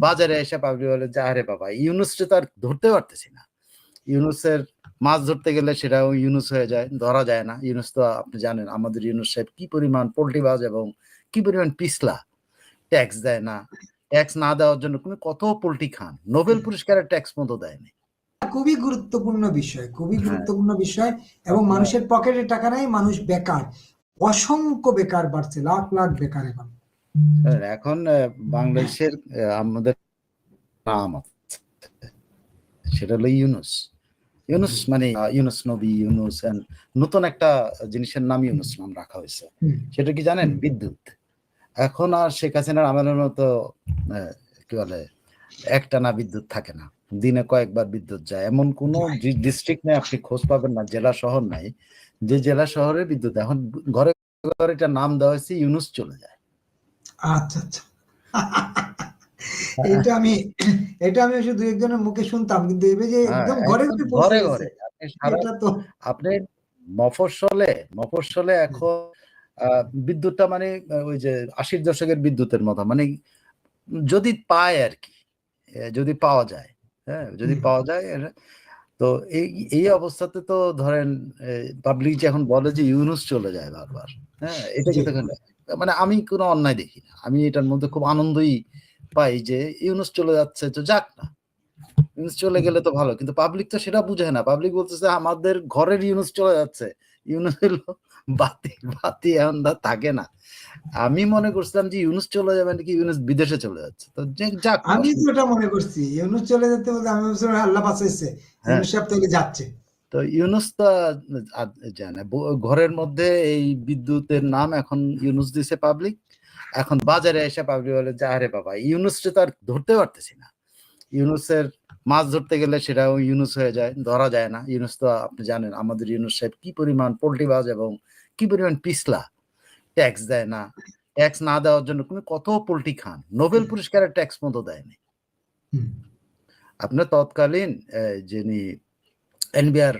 বাজারে এসে পাবলিক বলে যে আরে বাবা। ইউনুসটা তো আর ধরতে পারতেছি না। ইউনুসের মাছ ধরতে গেলে সেটাও ইউনুস হয়ে যায় ধরা যায় না। ইউনুস তো আপনি জানেন আমাদের ইউনুস সাহেব কি পরিমাণ পোল্ট্রিবাজ এবং কি পরিমাণ পিছলা। ট্যাক্স দেয় না। ট্যাক্স না দেওয়ার জন্য তুমি কত পোল্ট্রি খান। নোবেল পুরস্কারের ট্যাক্স মতো দেয়নি। খুবই গুরুত্বপূর্ণ বিষয় খুবই হ্যাঁ। গুরুত্বপূর্ণ বিষয় এবং মানুষের পকেটে টাকা নাই মানুষ বেকার। অসংখ্য বেকার বাড়ছে লাখ লাখ বেকার এখন। এখন বাংলাদেশের আমাদের নাম সেটা হলো ইউনুস। ইউনুস মানে ইউনুস নবী ইউনুস নতুন একটা জিনিসের নাম ইউনুস নাম রাখা হয়েছে। সেটা কি জানেন? বিদ্যুৎ। এখন আর শেখ হাসিনার আমলের মতো আহ, কি বলে একটানা বিদ্যুৎ থাকে না। দিনে কয়েকবার বিদ্যুৎ যায়। এমন কোন ডিস্ট্রিক্ট নেই আপনি খোঁজ পাবেন না জেলা শহর নাই। যে জেলা শহরে বিদ্যুৎ এখন ঘরে ঘরে এটা নাম দেওয়া হয়েছে ইউনুস চলে যায়। আচ্ছা আচ্ছা। এটা আমি এটা আমি শুধু একজনের মুখে শুনতাম কিন্তু যে হ্যাঁ, একদম ঘরে ঘরে আপনি মফস্বলে মফস্বলে এখন বিদ্যুৎটা মানে ওই যে আশির দশকের বিদ্যুতের মতো মানে যদি পায় আর কি যদি পাওয়া যায় হ্যাঁ যদি পাওয়া যায় তো এই এই অবস্থাতে তো ধরেন পাবলিক যে এখন বলে যে ইউনুস চলে যায় বারবার হ্যাঁ এটা। কিন্তু মানে আমি কোনো অন্যায় দেখি না। আমি এটার মধ্যে খুব আনন্দই পাই যে ইউনুস চলে যাচ্ছে তো যাক না। ইউনুস চলে গেলে তো ভালো কিন্তু পাবলিক তো সেটা বুঝে না। পাবলিক বলতেছে আমাদের ঘরের ইউনুস চলে যাচ্ছে। ইউনুস হলো বাতি বাতি এখন থাকে না। আমি মনে করছিলাম যে ইউনুস চলে যাবে নাকি ইউনুস বিদেশে চলে যাচ্ছে। তো যাক আমি তো এটা মনে করছি ইউনুস চলে যেতে বলতে আমি ভাবছিলাম আল্লাহ বাঁচাইছে হ্যাঁ। ইউনুস সাহেব থেকে যাচ্ছে। তো ইউনুস তো জানে ঘরের মধ্যে এই বিদ্যুতের নাম এখন ইউনুস দিছে পাবলিক এখন বাজারে এসে পাবলিক বলে যে আরে বাবা ইউনুসটা তো আর ধরতে পারতেছি না। ইউনুসের মাছ ধরতে গেলে সেটাও ইউনুস হয়ে যায় ধরা যায় না। ইউনুস তো আপনি জানেন আমাদের ইউনুস সাহেব কি পরিমাণ পোল্ট্রিবাজ এবং কি পরিমাণ পিছলা। ট্যাক্স দেয় না। ট্যাক্স না দেওয়ার জন্য তুমি কত পোল্ট্রি খান। নোবেল পুরস্কারের ট্যাক্স মতো দেয়নি। আপনার তৎকালীন যিনি এনবিআর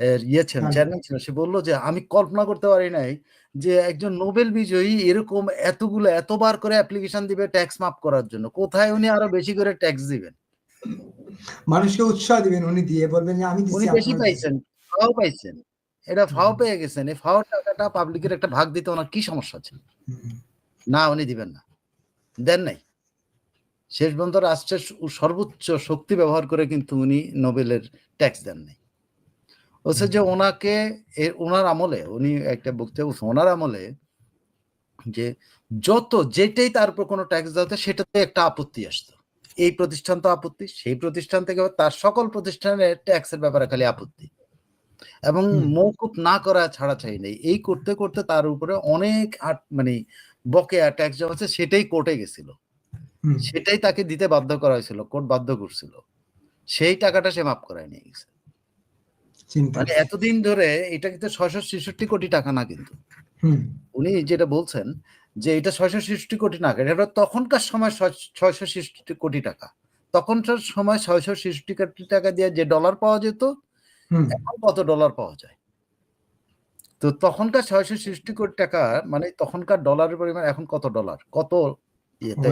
এর ইয়ে ছিলেন হ্যাঁ। চেয়ারম্যান ছিলেন সে বলল যে আমি কল্পনা করতে পারি নাই যে একজন নোবেল বিজয়ী এরকম এতগুলো এতবার করে অ্যাপ্লিকেশন দিবে ট্যাক্স মাফ করার জন্য। কোথায় উনি আরও বেশি করে ট্যাক্স দিবেন? মানুষকে উৎসাহ দিবেন উনি দিয়ে বলবেন যে আমি উনি বেশি পাইছেন ফাও পাইছেন। এটা ফাও পেয়ে গেছেন। এই ফাও টাকাটা পাবলিকের একটা ভাগ দিতে ওনার কি সমস্যা ছিল? না উনি দিবেন না। দেন নাই। শেষ পর্যন্ত রাষ্ট্রের সর্বোচ্চ শক্তি ব্যবহার করে কিন্তু উনি নোবেলের ট্যাক্স দেন নাই। হচ্ছে যে ওনাকে ওনার আমলে উনি একটা বক্তব্য ওনার আমলে যে যত যেটাই তার উপর কোনো ট্যাক্স দেওয়া হতো সেটাতে একটা আপত্তি আসতো। এই প্রতিষ্ঠান তো আপত্তি সেই প্রতিষ্ঠান থেকে তার সকল প্রতিষ্ঠানের ট্যাক্সের ব্যাপারে খালি আপত্তি। এবং। মৌকুব না করা ছাড়া চাই নেই। এই করতে করতে তার উপরে অনেক মানে বকেয়া ট্যাক্স জমা আছে সেটাই কোর্টে গেছিল। সেটাই তাকে দিতে বাধ্য করা হয়েছিল কোর্ট বাধ্য করছিল। সেই টাকাটা সে মাফ করায় নিয়ে গেছে। মানে এতদিন ধরে এটা কিন্তু ছয়শো ছেষট্টি কোটি টাকা না কিন্তু। উনি যেটা বলছেন যে এটা ছয়শো ছেষট্টি কোটি টাকা এটা তখনকার সময় ছয়শো ছেষট্টি কোটি টাকা। তখনকার সময় ছয়শো ছেষট্টি কোটি টাকা দিয়ে যে ডলার পাওয়া যেত এখন কত ডলার পাওয়া যায়? তো তখনকার ছয়শো ছেষট্টি কোটি টাকা মানে তখনকার ডলারের পরিমাণ এখন কত ডলার কত ইয়েতে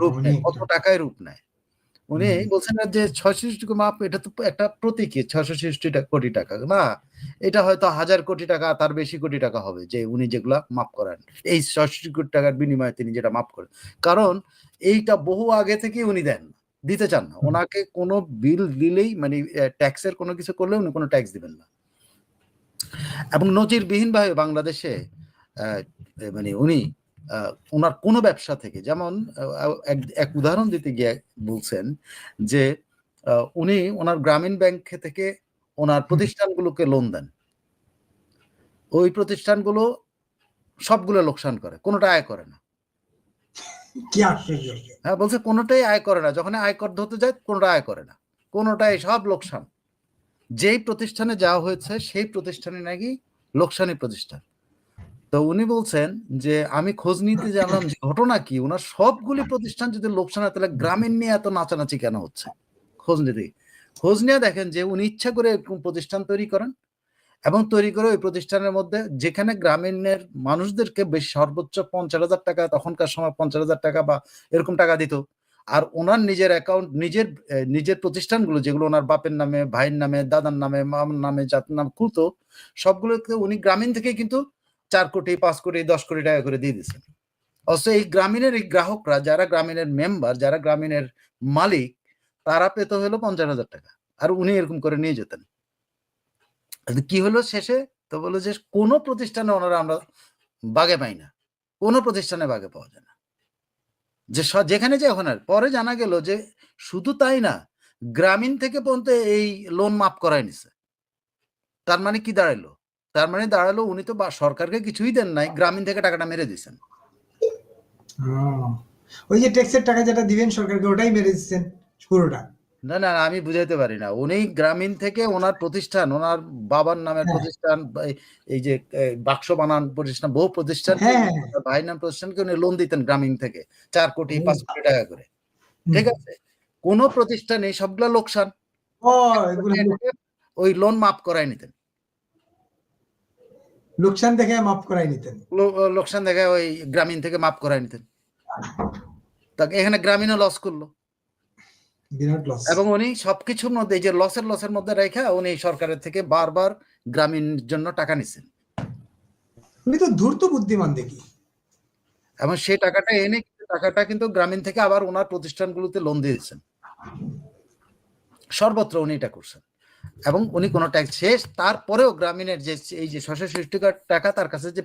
রূপ নেয়? কত টাকায় রূপ নেয়? উনি। বলছেন যে ছয়শো মাপ এটা তো একটা প্রতীকী ছয়শো ছেষট্টি কোটি টাকা। না এটা হয়তো হাজার কোটি টাকা তার বেশি কোটি টাকা হবে যে উনি যেগুলা মাপ করেন। এই ছয়ষট্টি কোটি টাকার বিনিময়ে তিনি যেটা মাপ করেন। কারণ এইটা বহু আগে থেকে উনি দেন দিতে চান না। ওনাকে কোনো বিল দিলেই মানে ট্যাক্সের কোনো কিছু করলে উনি কোনো ট্যাক্স দিবেন না। এবং নজিরবিহীনভাবে বাংলাদেশে আহ, মানে উনি ওনার কোনো ব্যবসা থেকে যেমন এক- উদাহরণ দিতে গিয়ে বলছেন যে উনি ওনার গ্রামীণ ব্যাংক থেকে ওনার প্রতিষ্ঠানগুলোকে লোন দেন। ওই প্রতিষ্ঠানগুলো সবগুলো লোকসান করে কোনোটা আয় করে না। হ্যাঁ বলছে কোনোটাই আয় করে না যখন আয়কর ধরতে যায় কোনোটা আয় করে না। কোনোটাই সব লোকসান। যেই প্রতিষ্ঠানে যাওয়া হয়েছে সেই প্রতিষ্ঠানে নাকি লোকসানি প্রতিষ্ঠান। তো উনি বলছেন যে, আমি খোঁজ নিতে জানলাম যে ঘটনা কি? ওনার সবগুলি প্রতিষ্ঠান যদি লোকসান তাহলে গ্রামীণ নিয়ে এত নাচানাচি কেন হচ্ছে? খোঁজ নিতে। খোঁজ নিয়ে দেখেন যে উনি ইচ্ছা করে এরকম প্রতিষ্ঠান তৈরি করেন এবং তৈরি করে ওই প্রতিষ্ঠানের মধ্যে যেখানে গ্রামীণের মানুষদেরকে বেশি সর্বোচ্চ পঞ্চাশ হাজার টাকা, তখনকার সময় পঞ্চাশ হাজার টাকা বা এরকম টাকা দিত। আর ওনার নিজের অ্যাকাউন্ট নিজের নিজের প্রতিষ্ঠানগুলো যেগুলো ওনার বাপের নামে, ভাইয়ের নামে, দাদার নামে, মামার নামে যার নাম খুলতো, সবগুলোকে উনি গ্রামীণ থেকে কিন্তু চার কোটি, পাঁচ কোটি, দশ কোটি টাকা করে দিয়ে দিয়েছেন অবশ্য এই গ্রামীণের এই গ্রাহকরা, যারা গ্রামীণের মেম্বার যারা গ্রামীণের মালিক, তারা পেত হলো পঞ্চাশ হাজার টাকা। আর উনি এরকম করে নিয়ে যেতেন। কি হলো শেষে? তো বলল যে, কোনো প্রতিষ্ঠানে ওনারা আমরা বাগে পাই না। কোনো প্রতিষ্ঠানে বাগে পাওয়া যায় না। যে যেখানে যে ওখানে। পরে জানা গেল যে, শুধু তাই না, গ্রামীণ থেকে পর্যন্ত এই লোন মাফ করায় নিছে। তার মানে কি দাঁড়াল তার মানে দাঁড়াল উনি তো সরকারকে কিছুই দেন নাই গ্রামীণ থেকে টাকাটা মেরে দিয়েছেন। ওই যে ট্যাক্সের টাকা যেটা দিবেন সরকারকে ওটাই মেরে দিচ্ছেন পুরোটা? না না আমি বুঝাইতে পারি না। উনি গ্রামীণ থেকে ওনার প্রতিষ্ঠান ওনার বাবার নামের হ্যাঁ। প্রতিষ্ঠান এই- যে বাক্স বানান প্রতিষ্ঠান বহু প্রতিষ্ঠান হ্যাঁ। ভাই নাম প্রতিষ্ঠানকে উনি লোন দিতেন গ্রামীণ থেকে চার কোটি পাঁচ কোটি টাকা করে। ঠিক আছে? কোন প্রতিষ্ঠানে সবগুলা লোকসান। ওই লোন মাফ করাই নিতেন। লোকসান দেখে মাফ করাই নিতেন। লোকসান দেখে ওই গ্রামীণ থেকে মাফ করাই নিতেন। তাকে এখানে গ্রামীণও লস করল। বিরাট লস এবং উনি সবকিছুর মধ্যে যে লসের লসের মধ্যে রেখে উনি সরকারের থেকে বারবার গ্রামীণ জন্য টাকা নিছেন। উনি তো ধূর্ত বুদ্ধিমান দেখি। এবং সেই টাকাটা এনে টাকাটা কিন্তু গ্রামীণ থেকে আবার ওনার প্রতিষ্ঠানগুলোতে লোন দিয়ে দিচ্ছেন সর্বত্র উনি এটা করছেন। এবং উনি কোনো ট্যাক্স শেষ তারপরেও গ্রামীণের যে এই যে ছশো ষষ্টি টাকা তার কাছে যে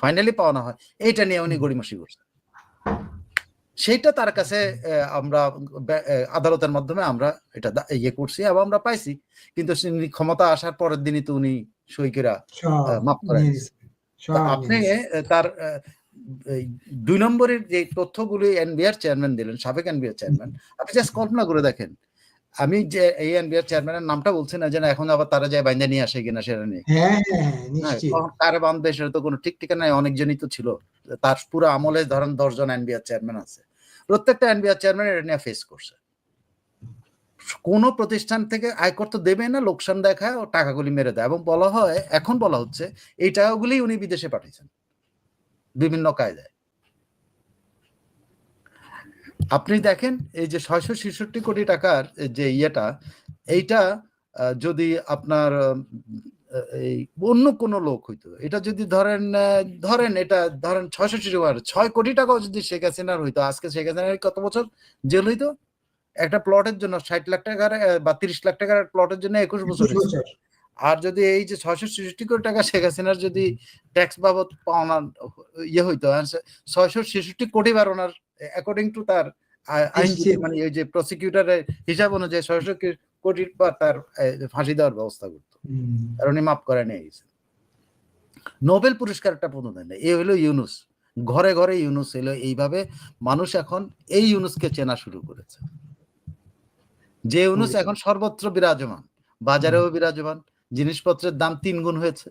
ফাইনালি পাওয়ানো হয় এইটা নিয়ে উনি গড়িমসি করছেন। সেইটা তার কাছে আমরা আদালতের মাধ্যমে আমরা এটা ইয়ে করছি এবং আমরা পাইছি। কিন্তু ক্ষমতা আসার পরের দিনই তো উনি সইকেরা মাফ নিয়ে আপনি তার দুই নম্বরের যে তথ্যগুলি এনবিআর চেয়ারম্যান দিলেন সাবেক এনবিআর চেয়ারম্যান আপনি জাস্ট কল্পনা করে দেখেন আমি যে এই এনবিআর চেয়ারম্যানের নামটা বলছি না যে না এখন আবার তারা যায় বাইন্দা নিয়ে আসে কিনা সেটা নিয়ে। হ্যাঁ কারে বাঁধবে সেটা তো কোনো ঠিক ঠিকানায় অনেকজনই তো ছিল। তার পুরো আমলে ধরেন দশজন এনবিআর চেয়ারম্যান আছে। প্রত্যেকটা এনবিআর চেয়ারম্যান এটা নিয়ে ফেস করছে। কোনো প্রতিষ্ঠান থেকে আয়কর তো দেবে না লোকসান দেখায় ও টাকাগুলি মেরে দেয়। এবং বলা হয় এখন বলা হচ্ছে এই টাকাগুলি উনি বিদেশে পাঠিয়েছেন। বিভিন্ন কায়দায়। আপনি দেখেন এই যে ছয়শো ছেষট্টি কোটি টাকার যে ইয়েটা এইটা যদি আপনার এই অন্য কোনো লোক হইতো এটা যদি ধরেন ধরেন এটা ধরেন ছয়শো ছয় কোটি টাকাও যদি শেখ হাসিনার হইতো আজকে শেখ হাসিনার কত বছর জেল হইতো একটা প্লটের জন্য ষাট লাখ টাকার বা তিরিশ লাখ টাকার প্লটের জন্য একুশ বছর একুশ বছর। আর যদি এই যে ছয়শো ছেষট্টি কোটি টাকা শেখ হাসিনার যদি ট্যাক্স বাবদ পাওনা ইয়ে হইতো ছয়শো ছেষট্টি কোটি বার ওনার অ্যাকর্ডিং টু তার আইনজীবী মানে এই যে প্রসিকিউটারের হিসাব অনুযায়ী ছয়শো কোটির পর তার ফাঁসি দেওয়ার ব্যবস্থা করতো। উনি মাফ করে নিয়ে গেছে নোবেল পুরস্কারটা পর্যন্ত দেয় না এ হলো ইউনুস। ঘরে ঘরে ইউনুস এলো। এইভাবে মানুষ এখন এই ইউনুসকে চেনা শুরু করেছে। যে ইউনুস এখন সর্বত্র বিরাজমান। বাজারেও বিরাজমান। জিনিসপত্রের দাম তিন গুণ হয়েছে।